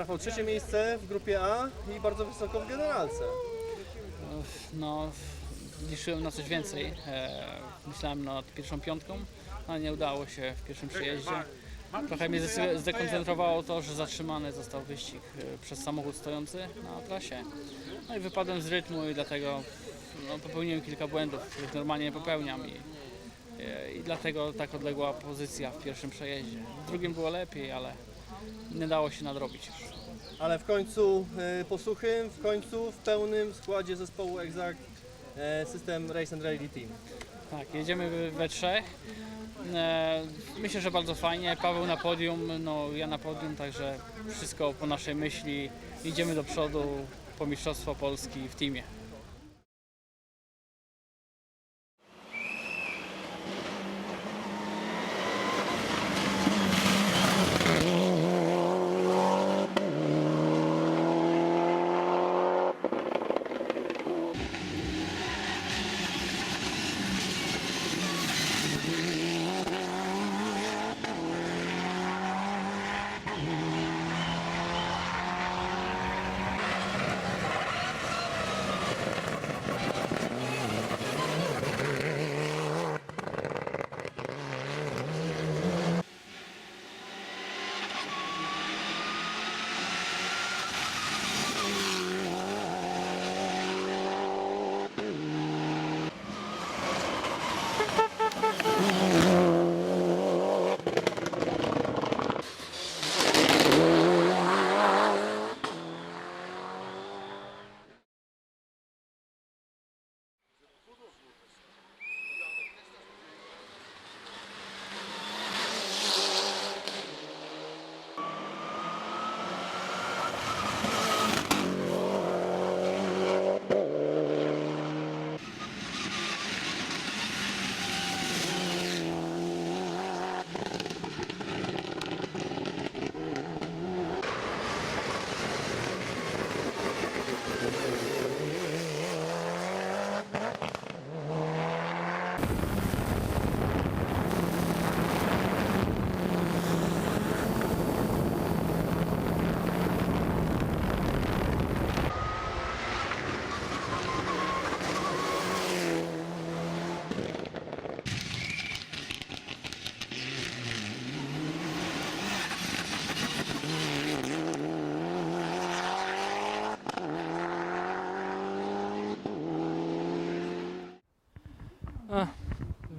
Rafał, trzecie miejsce w grupie A i bardzo wysoko w generalce. No, liczyłem na coś więcej. E, myślałem nad pierwszą piątką, ale nie udało się w pierwszym przejeździe. Trochę mnie zde- zdekoncentrowało to, że zatrzymany został wyścig e, przez samochód stojący na trasie. No i wypadłem z rytmu i dlatego no, popełniłem kilka błędów, których normalnie nie popełniam. I, e, I dlatego tak odległa pozycja w pierwszym przejeździe. W drugim było lepiej, ale nie dało się nadrobić już. Ale w końcu y, po suchym, w końcu w pełnym składzie zespołu Exact e, system Race and Rally Team. Tak, jedziemy we- we trzech. E, Myślę, że bardzo fajnie. Paweł na podium, no ja na podium, także wszystko po naszej myśli. Idziemy do przodu po Mistrzostwo Polski w teamie.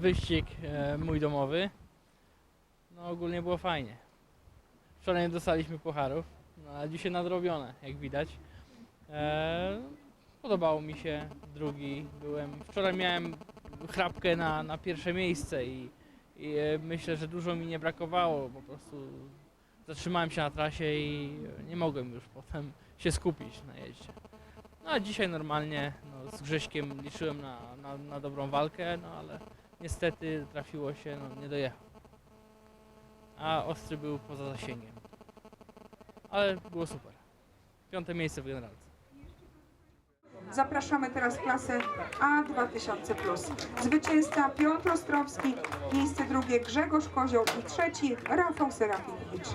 Wyścig e, mój domowy. No ogólnie było fajnie. Wczoraj nie dostaliśmy pucharów, no, a dzisiaj nadrobione, jak widać. E, podobało mi się, drugi byłem. Wczoraj miałem chrapkę na, na pierwsze miejsce i, i e, myślę, że dużo mi nie brakowało. Po prostu zatrzymałem się na trasie i nie mogłem już potem się skupić na jeździe. No a dzisiaj normalnie no, z Grześkiem liczyłem na, na, na dobrą walkę, no ale niestety trafiło się, no nie dojechał. A Ostry był poza zasięgiem. Ale było super. Piąte miejsce w generalce. Zapraszamy teraz klasę A2000+. Zwycięzca Piotr Ostrowski, miejsce drugie Grzegorz Kozioł i trzeci Rafał Serafinowicz.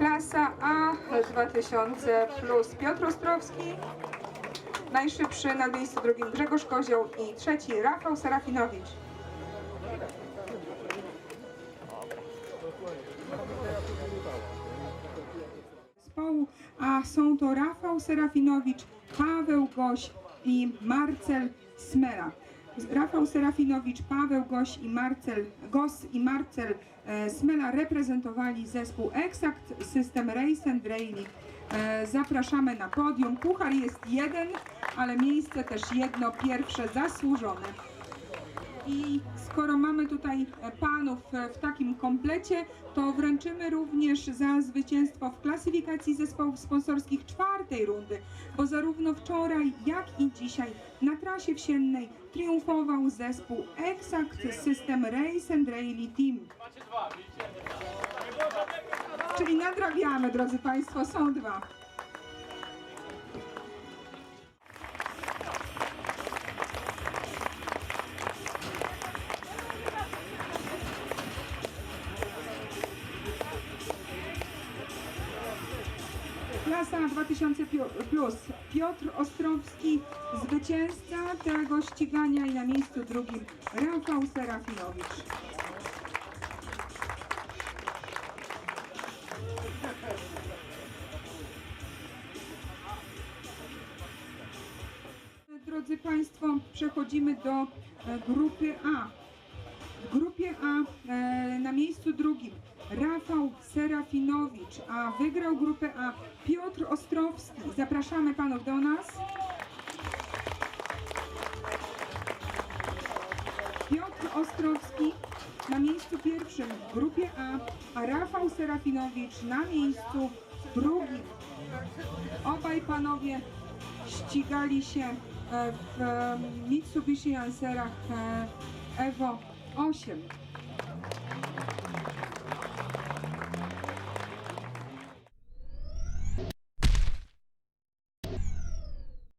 Klasa A2000 plus Piotr Ostrowski, najszybszy na miejscu drugim Grzegorz Kozioł i trzeci Rafał Serafinowicz. Zespołu a są to Rafał Serafinowicz, Paweł Goś i Marcel Smela. Rafał Serafinowicz, Paweł Goś i Marcel, Gos i Marcel e, Smela reprezentowali zespół Exact System Race and Rally. E, zapraszamy na podium. Puchar jest jeden, ale miejsce też jedno, pierwsze zasłużone. I skoro mamy tutaj e, panów e, w takim komplecie, to wręczymy również za zwycięstwo w klasyfikacji zespołów sponsorskich czwartej rundy, bo zarówno wczoraj, jak i dzisiaj na trasie wsiennej triumfował zespół Exact System Race and Rally Team. Czyli nadrabiamy, drodzy Państwo, są dwa. Klasa 2000 piu- plus. Piotr Ostrowski, zwycięzca tego ścigania i na miejscu drugim Rafał Serafinowicz. Drodzy Państwo, przechodzimy do e, grupy A. W grupie A e, na miejscu drugim Rafał Serafinowicz, a wygrał grupę A Piotr Ostrowski. Zapraszamy panów do nas. Piotr Ostrowski na miejscu pierwszym w grupie A, a Rafał Serafinowicz na miejscu drugim. Obaj panowie ścigali się e, w e, Mitsubishi Lancerach e, Evo 8.